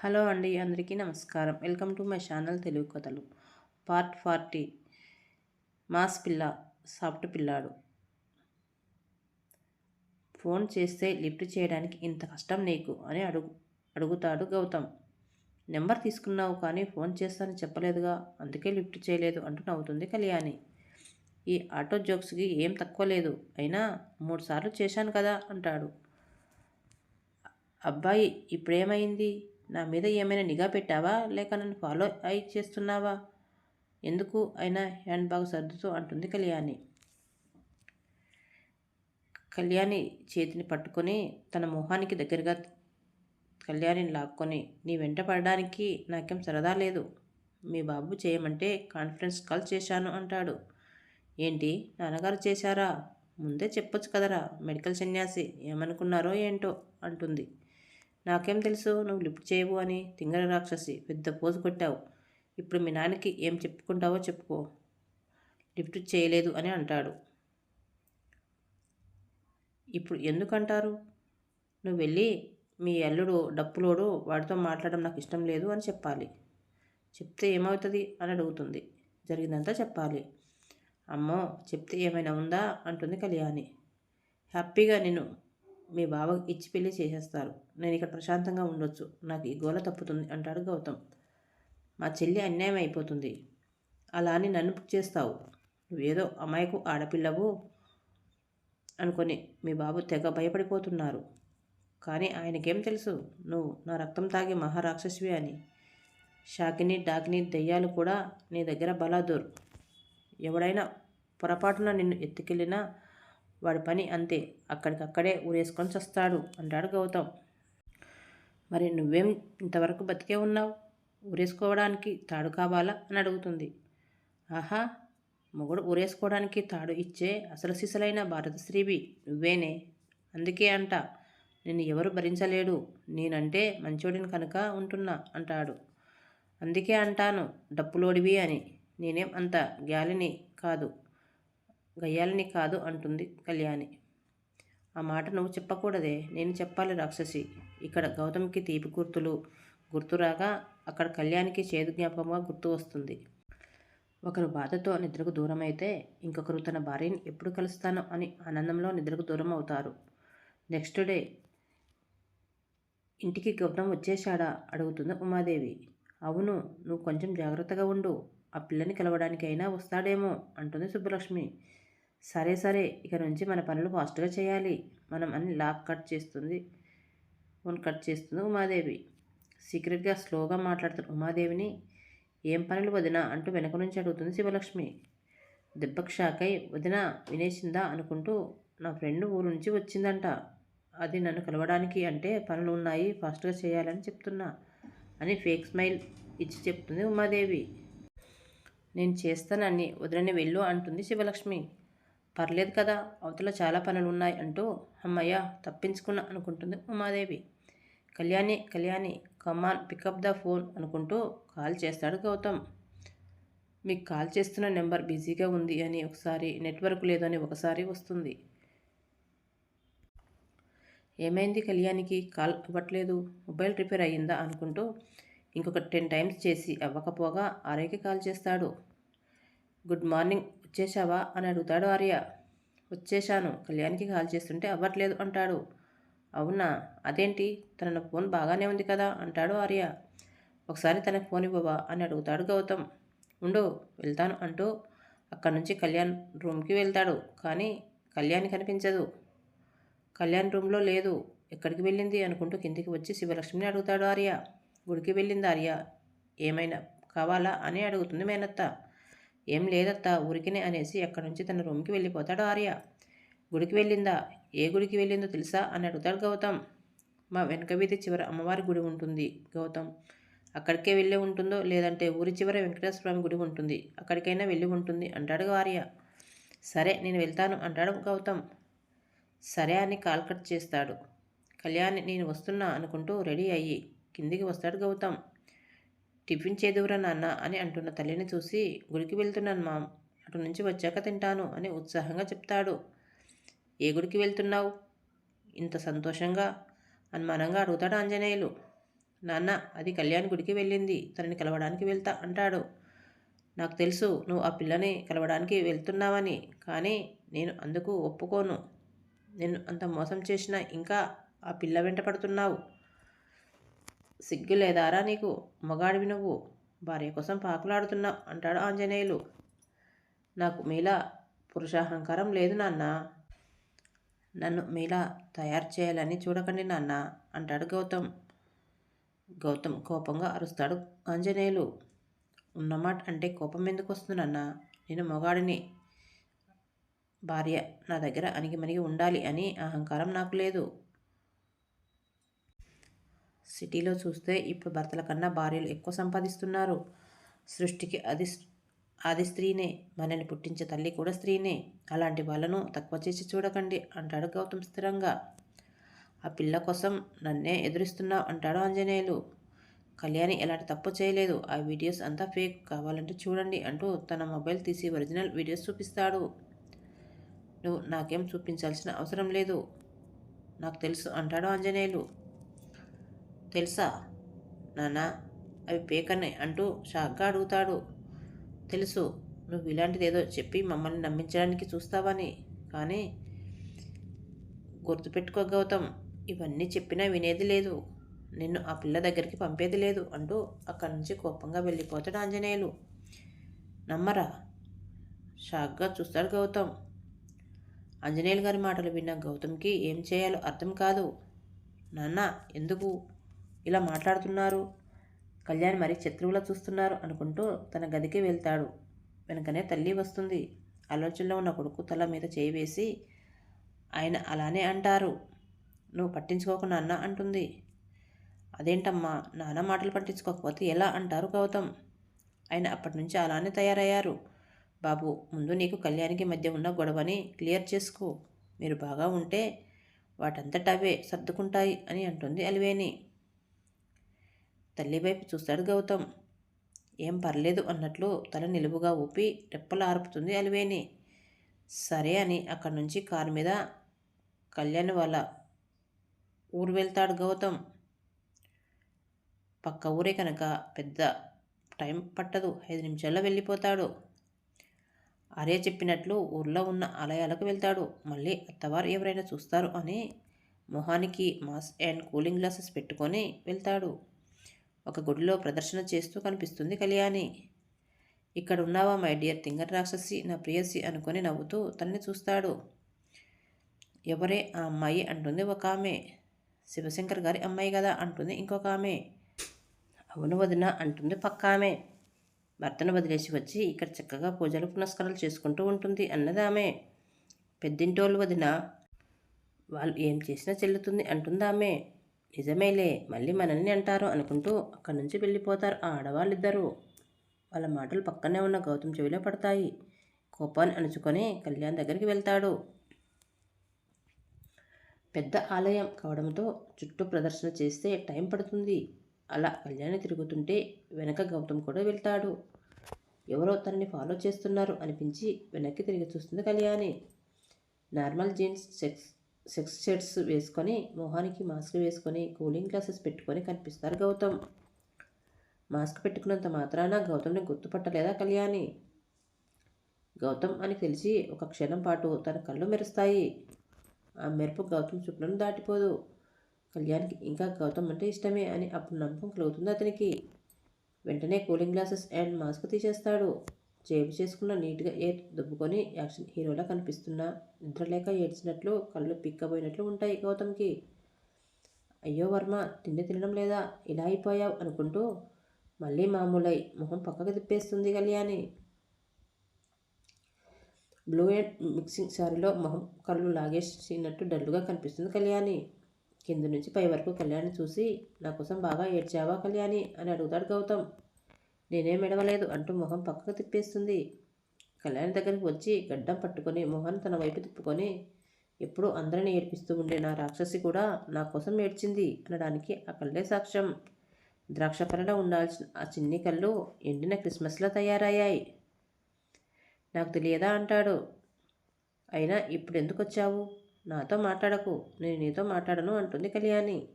Hello అండి అందరికీ నమస్కారం. Welcome to my channel Telugu కథలు. Part forty. మాస్ పిల్ల సాఫ్ట్ పిల్లాడు. ఫోన్ చేస్తే లిఫ్ట్ చేయడానికి ఇంత కష్టం నీకు? అని అడుగు అడుగుతాడు గౌతమ్. నెంబర్ తీసుకున్నావు కానీ ఫోన్ చేస్తానని చెప్పలేదుగా అందుకే లిఫ్ట్ చేయలేదు అంటూ నవ్వుతుంది కళ్యాణి. ఈ ఆటో జోక్స్కి ఏం తక్కువ లేదు అయినా మూడు సార్లు చేశాను కదా అంటాడు. అబ్బాయి ఇప్పుడేమైంది? నా మీద ఏమైనా నిఘా పెట్టావా? లేక నన్ను ఫాలో అయి చేస్తున్నావా? ఎందుకు అయినా హ్యాండ్ బ్యాగ్ సర్దుతూ అంటుంది కళ్యాణి. కళ్యాణి చేతిని పట్టుకొని తన మొహానికి దగ్గరగా కళ్యాణిని లాక్కొని నీ వెంట పడడానికి నాకేం సరదా లేదు. మీ బాబు చేయమంటే కాన్ఫరెన్స్ కాల్ చేశాను అంటాడు. ఏంటి? నాన్నగారు చేశారా? ముందే చెప్పొచ్చు కదరా. మెడికల్ సన్యాసి ఏమనుకున్నారో ఏంటో అంటుంది. నాకేం తెలుసు? నువ్వు లిఫ్ట్ చేయవు అని తింగర రాక్షసి పెద్ద పోజు కొట్టావు. ఇప్పుడు మీ నాన్నకి ఏం చెప్పుకుంటావో చెప్పుకో. లిఫ్ట్ చేయలేదు అని అంటాడు. ఇప్పుడు ఎందుకంటారు? నువ్వు వెళ్ళి మీ అల్లుడు డప్పులోడు వాడితో మాట్లాడడం నాకు ఇష్టం లేదు అని చెప్పాలి. చెప్తే ఏమవుతుంది? అని అడుగుతుంది. జరిగిందంతా చెప్పాలి. అమ్మో చెప్తే ఏమైనా ఉందా? అంటుంది కళ్యాణి. హ్యాపీగా నేను మీ బావ ఇచ్చి పెళ్ళి చేసేస్తారు. నేను ఇక్కడ ప్రశాంతంగా ఉండొచ్చు. నాకు ఈ గోల తప్పుతుంది అంటాడు గౌతమ్. మా చెల్లి అన్యాయం అయిపోతుంది. అలా అని నన్ను బుక్ చేస్తావు. నువ్వేదో అమాయకు ఆడపిల్లవు అనుకొని మీ బాబు తెగ భయపడిపోతున్నారు. కానీ ఆయనకేం తెలుసు? నువ్వు నా రక్తం తాగే మహారాక్షసివి అని. షాకిని డాకిని దెయ్యాలు కూడా నీ దగ్గర బలాదూర్. ఎవడైనా పొరపాటున నిన్ను ఎత్తుకెళ్ళినా వాడి పని అంతే అక్కడికక్కడే ఊరేసుకొని చస్తాడు అంటాడు గౌతమ్. మరి నువ్వేం ఇంతవరకు బతికే ఉన్నావు? ఊరేసుకోవడానికి తాడు కావాలా? అని అడుగుతుంది. ఆహా మొగుడు ఊరేసుకోవడానికి తాడు ఇచ్చే అసలు సిసలైన భారత స్త్రీవి నువ్వేనే? అందుకే అంట. నేను ఎవరు భరించలేడు. నేనంటే మంచోడిని కనుక ఉంటున్నా అంటాడు. అందుకే అంటాను డప్పులోడివి అని. నేనేం అంత గ్యాలిని కాదు. గయ్యాలని కాదు అంటుంది కళ్యాణి. ఆ మాట నువ్వు చెప్పకూడదే. నేను చెప్పాలి రాక్షసి. ఇక్కడ గౌతమ్కి తీపి గుర్తులు గుర్తురాగా అక్కడ కళ్యాణికి చేదు జ్ఞాపకంగా గుర్తు వస్తుంది. ఒకరు బాధతో నిద్రకు దూరం అయితే ఇంకొకరు తన భార్యని ఎప్పుడు కలుస్తాను అని ఆనందంలో నిద్రకు దూరం అవుతారు నెక్స్ట్ డే ఇంటికి గౌతమ్ వచ్చేశాడా? అడుగుతుంది ఉమాదేవి. అవును నువ్వు కొంచెం జాగ్రత్తగా ఉండు. ఆ పిల్లని కలవడానికి అయినా వస్తాడేమో అంటుంది సుబ్బలక్ష్మి. సరే సరే ఇక నుంచి మన పనులు ఫాస్ట్గా చేయాలి. మనం అని లాక్ కట్ చేస్తుంది. ఫోన్ కట్ చేస్తుంది ఉమాదేవి. సీక్రెట్గా స్లోగా మాట్లాడుతున్న ఉమాదేవిని ఏం పనులు వదినా? అంటూ వెనక నుంచి అడుగుతుంది శివలక్ష్మి. దెబ్బకు షాక్ అయి వదిన వినేసిందా? అనుకుంటూ నా ఫ్రెండ్ ఊరు నుంచి వచ్చిందంట. అది నన్ను కలవడానికి అంటే పనులు ఉన్నాయి ఫాస్ట్గా చేయాలని చెప్తున్నా అని ఫేక్ స్మైల్ ఇచ్చి చెప్తుంది ఉమాదేవి. నేను చేస్తానని వదిలని వెళ్ళు అంటుంది శివలక్ష్మి. పర్లేదు కదా అవతల చాలా పనులు ఉన్నాయి అంటూ అమ్మయ్య తప్పించుకున్నా అనుకుంటుంది Umadevi. Kalyani Kalyani come on pick up the phone అనుకుంటూ కాల్ చేస్తాడు గౌతమ్. మీకు కాల్ చేస్తున్న నెంబర్ బిజీగా ఉంది అని ఒకసారి నెట్వర్క్ లేదని ఒకసారి వస్తుంది. ఏమైంది కళ్యాణికి? కాల్ అవ్వట్లేదు. మొబైల్ రిపేర్ అయ్యిందా? అనుకుంటూ ఇంకొక టెన్ టైమ్స్ చేసి అవ్వకపోగా ఆర్యకి కాల్ చేస్తాడు. గుడ్ మార్నింగ్ వచ్చేసావా అని అడుగుతాడు ఆర్య. వచ్చేశాను. కళ్యాణ్కి కాల్ చేస్తుంటే అవ్వట్లేదు అంటాడు. అవునా? అదేంటి? తన ఫోన్ బాగానే ఉంది కదా? అంటాడు ఆర్య. ఒకసారి తనకు ఫోన్ ఇవ్వవా? అని అడుగుతాడు గౌతమ్. ఉండు వెళ్తాను అంటూ అక్కడి నుంచి కళ్యాణ్ రూమ్కి వెళ్తాడు. కానీ కళ్యాణ్ కనిపించదు. కళ్యాణ్ రూమ్లో లేదు. ఎక్కడికి వెళ్ళింది? అనుకుంటూ కిందికి వచ్చి శివలక్ష్మిని అడుగుతాడు ఆర్య. గుడికి వెళ్ళింది ఆర్య. ఏమైనా కావాలా? అని అడుగుతుంది మేనత్త. ఏం లేదత్తా ఊరికినే అనేసి అక్కడి నుంచి తన రూమ్కి వెళ్ళిపోతాడు ఆర్య. గుడికి వెళ్ళిందా? ఏ గుడికి వెళ్ళిందో తెలుసా? అని అడుగుతాడు గౌతమ్. మా వెనక వీధి చివర అమ్మవారి గుడి ఉంటుంది గౌతమ్. అక్కడికే వెళ్ళి ఉంటుందో లేదంటే ఊరి చివర వెంకటేశ్వర స్వామి గుడి ఉంటుంది అక్కడికైనా వెళ్ళి ఉంటుంది అంటాడు ఆర్య. సరే నేను వెళ్తాను అంటాడు గౌతమ్. సరే అని కాల్ కట్ చేస్తాడు. కళ్యాణ్ నేను వస్తున్నా అనుకుంటూ రెడీ అయ్యి కిందికి వస్తాడు గౌతమ్. టిఫిన్ చేదువురా నాన్న అని అంటున్న తల్లిని చూసి గుడికి వెళ్తున్నాను మామ్. అటు నుంచి వచ్చాక తింటాను అని ఉత్సాహంగా చెప్తాడు. ఏ గుడికి వెళ్తున్నావు? ఇంత సంతోషంగా అనుమానంగా అడుగుతాడు ఆంజనేయులు. నాన్న అది కళ్యాణ్ గుడికి వెళ్ళింది. తనని కలవడానికి వెళ్తా అంటాడు. నాకు తెలుసు నువ్వు ఆ పిల్లని కలవడానికి వెళ్తున్నావని కానీ నేను అందుకు ఒప్పుకోను. నేను అంత మోసం చేసినా ఇంకా ఆ పిల్ల వెంట పడుతున్నావు. సిగ్గు లేదారా నీకు? మగాడివి నువ్వు. భార్య కోసం పాకులాడుతున్నావు అంటాడు ఆంజనేయులు. నాకు మీలా పురుషాహంకారం లేదు నాన్న. నన్ను మీలా తయారు చేయాలని చూడకండి నాన్న అంటాడు గౌతమ్. గౌతమ్ కోపంగా అరుస్తాడు ఆంజనేయులు. ఉన్నమాట అంటే కోపం ఎందుకు వస్తుంది నాన్న? నేను మొగాడిని. భార్య నా దగ్గర అణిగిమణిగి ఉండాలి అని అహంకారం నాకు లేదు. సిటీలో చూస్తే ఇప్పుడు భర్తల కన్నా భార్యలు ఎక్కువ సంపాదిస్తున్నారు. సృష్టికి అది అది స్త్రీనే మనని పుట్టించే తల్లి కూడా స్త్రీనే. అలాంటి వాళ్ళను తక్కువ చేసి చూడకండి అంటాడు గౌతమ్ స్థిరంగా. ఆ పిల్ల కోసం నన్నే ఎదురిస్తున్నావు అంటాడు ఆంజనేయులు. కళ్యాణి ఎలాంటి తప్పు చేయలేదు. ఆ వీడియోస్ అంతా ఫేక్ కావాలంటే చూడండి అంటూ తన మొబైల్ తీసి ఒరిజినల్ వీడియోస్ చూపిస్తాడు. నువ్వు నాకేం చూపించాల్సిన అవసరం లేదు. నాకు తెలుసు అంటాడు ఆంజనేయులు. తెలుసా? నానా అవి పేకనే అంటూ షాక్గా అడుగుతాడు. తెలుసు నువ్వు ఇలాంటిదేదో చెప్పి మమ్మల్ని నమ్మించడానికి చూస్తావని కానీ గుర్తుపెట్టుకో గౌతమ్ ఇవన్నీ చెప్పినా వినేది లేదు. నిన్ను ఆ పిల్ల దగ్గరికి పంపేది లేదు అంటూ అక్కడి నుంచి కోపంగా వెళ్ళిపోతాడు ఆంజనేయులు. నమ్మరా? షాక్గా చూస్తాడు గౌతమ్. ఆంజనేయులు గారి మాటలు విన్న గౌతమ్కి ఏం చేయాలో అర్థం కాదు. నాన్న ఎందుకు? ఇలా మాట్లాడుతున్నారు. కళ్యాణ్ మరి శత్రువులా చూస్తున్నారు అనుకుంటూ తన గదికి వెళ్తాడు. వెనకనే తల్లి వస్తుంది. ఆలోచనలో ఉన్న కొడుకు తల మీద చేయి వేసి ఆయన అలానే అంటారు. నువ్వు పట్టించుకోకు నాన్న అంటుంది. అదేంటమ్మా నాన్న మాటలు పట్టించుకోకపోతే ఎలా అంటారు గౌతమ్? ఆయన అప్పటి నుంచి అలానే తయారయ్యారు. బాబు ముందు నీకు కళ్యాణికి మధ్య ఉన్న గొడవని క్లియర్ చేసుకో. మీరు బాగా ఉంటే వాటంతటవే సర్దుకుంటాయి అని అంటుంది అలివేని. తల్లి వైపు చూస్తాడు గౌతమ్. ఏం పర్లేదు అన్నట్లు తల నిలువుగా ఊపి రెప్పలు ఆర్పుతుంది అలివేని సరే అని అక్కడి నుంచి కారు మీద కళ్యాణ్ వాళ్ళ ఊరు వెళ్తాడు గౌతమ్. పక్క ఊరే కనుక పెద్ద టైం పట్టదు. ఐదు నిమిషాల్లో వెళ్ళిపోతాడు. అరే చెప్పినట్లు ఊర్లో ఉన్న ఆలయాలకు వెళ్తాడు. మళ్ళీ అత్తవారు ఎవరైనా చూస్తారు అని మొహానికి మాస్క్ అండ్ కూలింగ్ గ్లాసెస్ పెట్టుకొని వెళ్తాడు. ఒక గుడిలో ప్రదర్శన చేస్తూ కనిపిస్తుంది కళ్యాణి. ఇక్కడ ఉన్నావా మై డియర్ తింగర్ రాక్షసి? నా ప్రియసి అనుకొని నవ్వుతూ తన్ని చూస్తాడు. ఎవరే ఆ అమ్మాయి అంటుంది ఒక ఆమె. శివశంకర్ గారి అమ్మాయి కదా అంటుంది ఇంకొక ఆమె. అవును వదిన అంటుంది పక్క ఆమె. భర్తను వదిలేసి వచ్చి ఇక్కడ చక్కగా పూజలు పునస్కారాలు చేసుకుంటూ ఉంటుంది అన్నది ఆమె. పెద్దింటోళ్ళు వదిన వాళ్ళు ఏం చేసినా చెల్లుతుంది అంటుంది ఆమె. నిజమేలే మళ్ళీ మనల్ని అంటారు అనుకుంటూ అక్కడి నుంచి వెళ్ళిపోతారు ఆ ఆడవాళ్ళిద్దరూ. వాళ్ళ మాటలు పక్కనే ఉన్న గౌతమ్ చెవిలో పడతాయి. కోపాన్ని అణుచుకొని కళ్యాణ్ దగ్గరికి వెళ్తాడు. పెద్ద ఆలయం కావడంతో చుట్టూ ప్రదర్శన చేస్తే టైం పడుతుంది. అలా కళ్యాణి తిరుగుతుంటే వెనక గౌతమ్ కూడా వెళ్తాడు. ఎవరో తనని ఫాలో చేస్తున్నారు అనిపించి వెనక్కి తిరిగి చూస్తుంది కళ్యాణి. నార్మల్ జీన్స్ సెక్స్ సెక్స్ షర్ట్స్ వేసుకొని మొహానికి మాస్క్ వేసుకొని కూలింగ్ గ్లాసెస్ పెట్టుకొని కనిపిస్తారు గౌతమ్. మాస్క్ పెట్టుకున్నంత మాత్రాన గౌతమ్ని గుర్తుపట్టలేదా కళ్యాణి? గౌతమ్ అని తెలిసి ఒక క్షణం పాటు తన కళ్ళు మెరుస్తాయి. ఆ మెరుపు గౌతమ్ చుట్టూను దాటిపోదు. కళ్యాణ్కి ఇంకా గౌతమ్ అంటే ఇష్టమే అని అప్పుడు నమ్మకం కలుగుతుంది అతనికి. వెంటనే కూలింగ్ గ్లాసెస్ అండ్ మాస్క్ తీసేస్తాడు. జేబు చేసుకున్న నీట్గా ఎయిర్ దుబ్బుకొని యాక్షన్ హీరోలా కనిపిస్తున్నా. నిద్రలేక ఏడ్చినట్లు కళ్ళు పిక్కబోయినట్లు ఉంటాయి గౌతమ్కి. అయ్యో వర్మ తిండి తినడం లేదా? ఇలా అయిపోయావు అనుకుంటూ మళ్ళీ మామూలై మొహం పక్కకు తిప్పేస్తుంది కళ్యాణి బ్లూ అండ్ మిక్సింగ్ శారీలో మొహం కళ్ళు లాగేసినట్టు డల్లుగా కనిపిస్తుంది కళ్యాణి కింద నుంచి పై వరకు కళ్యాణి చూసి నా కోసం బాగా ఏడ్చావా కళ్యాణి అని అడుగుతాడు గౌతమ్. నేనేం ఎడవలేదు అంటూ మొహం పక్కకు తిప్పేస్తుంది. కళ్యాణి దగ్గరికి వచ్చి గడ్డం పట్టుకొని మొహం తన వైపు తిప్పుకొని ఎప్పుడూ అందరిని ఏడ్పిస్తూ ఉండే నా రాక్షసి కూడా నా కోసం ఏడ్చింది అనడానికి ఆ కళ్ళే సాక్ష్యం. ద్రాక్ష పరలో ఉండాల్సిన ఆ చిన్ని కళ్ళు ఎండిన క్రిస్మస్లో తయారయ్యాయి. నాకు తెలియదా అంటాడు. అయినా ఇప్పుడు ఎందుకు వచ్చావు? నాతో మాట్లాడకు నేను నీతో మాట్లాడను అంటుంది కళ్యాణి.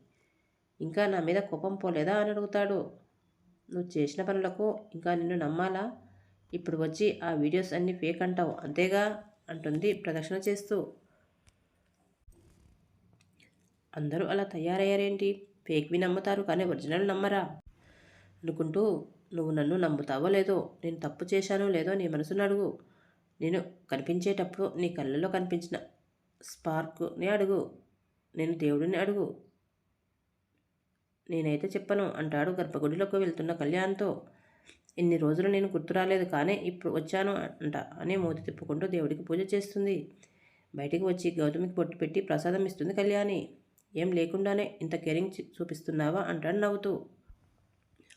ఇంకా నా మీద కోపం పోలేదా అని అడుగుతాడు. నువ్వు చేసిన పనులకు ఇంకా నిన్ను నమ్మాలా? ఇప్పుడు వచ్చి ఆ వీడియోస్ అన్నీ ఫేక్ అంటావు అంతేగా? అంటుంది ప్రదక్షిణ చేస్తూ. అందరూ అలా తయారయ్యారేంటి? ఫేక్వి నమ్ముతారు కానీ ఒరిజినల్ నమ్మరా? అనుకుంటూ నువ్వు నన్ను నమ్ముతావో లేదో నేను తప్పు చేశానో లేదో నీ మనసును అడుగు. నేను కనిపించేటప్పుడు నీ కళ్ళలో కనిపించిన స్పార్క్ని అడుగు. నేను దేవుడిని అడుగు. నేనైతే చెప్పను అంటాడు గర్భగుడిలోకి వెళ్తున్న కళ్యాణ్తో. ఇన్ని రోజులు నేను గుర్తు రాలేదు కానీ ఇప్పుడు వచ్చాను అంట అని మూతి తిప్పుకుంటూ దేవుడికి పూజ చేస్తుంది. బయటికి వచ్చి గౌతమికి బొట్టు పెట్టి ప్రసాదం ఇస్తుంది కళ్యాణి. ఏం లేకుండానే ఇంత కేరింగ్ చూపిస్తున్నావా అంటాడు నవ్వుతూ.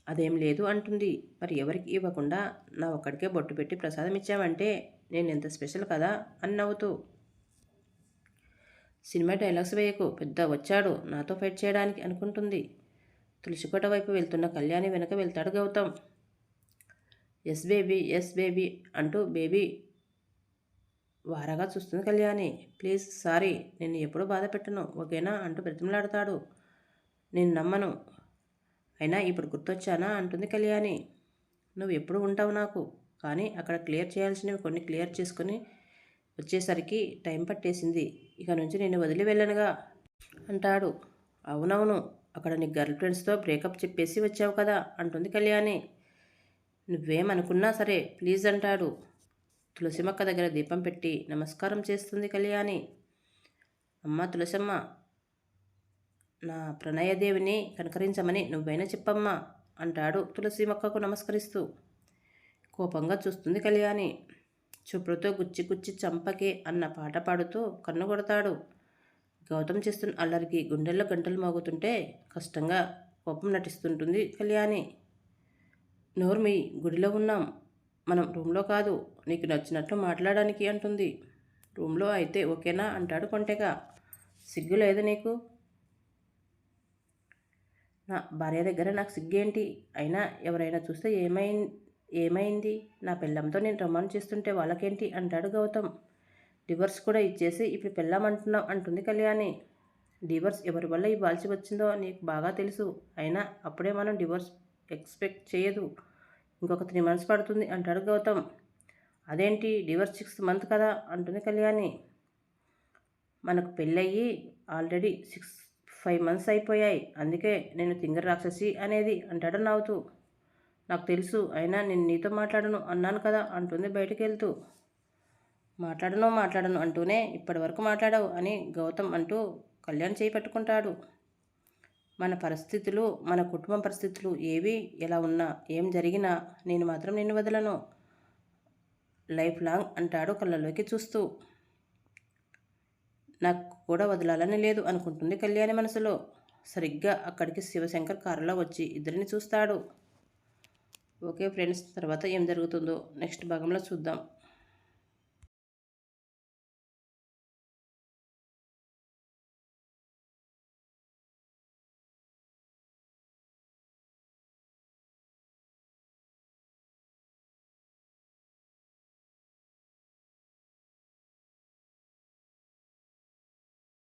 అదేం లేదు అంటుంది. మరి ఎవరికి ఇవ్వకుండా నా ఒక్కడికే బొట్టు పెట్టి ప్రసాదం ఇచ్చావంటే నేను ఎంత స్పెషల్ కదా అని నవ్వుతూ. సినిమా డైలాగ్స్ వేయకు పెద్ద వచ్చాడు నాతో ఫైట్ చేయడానికి అనుకుంటుంది. తులసికోట వైపు వెళ్తున్న కళ్యాణి వెనక వెళ్తాడు Gautam. Yes baby yes baby అంటూ బేబీ వారగా చూస్తుంది కళ్యాణి. ప్లీజ్ సారీ నేను ఎప్పుడూ బాధ పెట్టను ఓకేనా అంటూ బ్రతిమలాడతాడు. నేను నమ్మను అయినా ఇప్పుడు గుర్తొచ్చానా అంటుంది కళ్యాణి. నువ్వు ఎప్పుడు ఉంటావు నాకు కానీ అక్కడ క్లియర్ చేయాల్సినవి కొన్ని క్లియర్ చేసుకుని వచ్చేసరికి టైం పట్టేసింది. ఇక నుంచి నేను వదిలి వెళ్ళనుగా అంటాడు. అవునవును అక్కడ నీ గర్ల్ ఫ్రెండ్స్తో బ్రేకప్ చెప్పేసి వచ్చావు కదా అంటుంది కళ్యాణి. నువ్వేమనుకున్నా సరే ప్లీజ్ అంటాడు. తులసిమక్క దగ్గర దీపం పెట్టి నమస్కారం చేస్తుంది కళ్యాణి. అమ్మ తులసమ్మ నా ప్రణయదేవిని కనకరించమని నువ్వైనా చెప్పమ్మా అంటాడు తులసి మొక్కకు నమస్కరిస్తూ. కోపంగా చూస్తుంది కళ్యాణి. చూపులతో గుచ్చి గుచ్చి చంపకే అన్న పాట పాడుతూ కన్ను కొడతాడు. గౌతమ్ చేస్తున్న అల్లరికి గుండెల్లో గంటలు మోగుతుంటే కష్టంగా కోపం నటిస్తుంటుంది కళ్యాణి. నోర్మి గుడిలో ఉన్నాం. మనం రూమ్లో కాదు. నీకు నచ్చినట్లు మాట్లాడడానికి అంటుంది. రూమ్లో అయితే ఓకేనా? అంటాడు కొంటెగా. సిగ్గు లేదు నీకు? నా భార్య దగ్గర నాకు సిగ్గేంటి? అయినా ఎవరైనా చూస్తే ఏమై ఏమైంది? నా పిల్లంతో నేను రమ్మని చేస్తుంటే వాళ్ళకేంటి? అంటాడు గౌతమ్. డివర్స్ కూడా ఇచ్చేసి ఇప్పుడు పెళ్ళామంటున్నావు అంటుంది కళ్యాణి. డివర్స్ ఎవరి వల్ల ఇవ్వాల్సి వచ్చిందో నీకు బాగా తెలుసు. అయినా అప్పుడే మనం డివర్స్ ఎక్స్పెక్ట్ చేయదు. ఇంకొక త్రీ మంత్స్ పడుతుంది అంటాడు గౌతమ్. అదేంటి? డివర్స్ సిక్స్త్ మంత్ కదా అంటుంది కళ్యాణి. మనకు పెళ్ళయ్యి ఆల్రెడీ సిక్స్ ఫైవ్ మంత్స్ అయిపోయాయి. అందుకే నేను తింగర్ రాక్షసి అనేది అంటాడు నవ్వుతూ. నాకు తెలుసు అయినా నేను నీతో మాట్లాడను అన్నాను కదా అంటుంది బయటికి వెళ్తూ మాట్లాడను మాట్లాడను అంటూనే ఇప్పటి వరకు మాట్లాడావు అని గౌతమ్ అంటూ కళ్యాణ్ చేయి పట్టుకుంటాడు. మన పరిస్థితులు మన కుటుంబ పరిస్థితులు ఏవి ఎలా ఉన్నా ఏం జరిగినా నేను మాత్రం నిన్ను వదలను. లైఫ్ లాంగ్ అంటాడు కళ్ళలోకి చూస్తూ. నాకు కూడా వదలాలని లేదు అనుకుంటుంది కళ్యాణి మనసులో. సరిగ్గా అక్కడికి శివశంకర్ కారులో వచ్చి ఇద్దరిని చూస్తాడు. ఓకే ఫ్రెండ్స్ తర్వాత ఏం జరుగుతుందో నెక్స్ట్ భాగంలో చూద్దాం.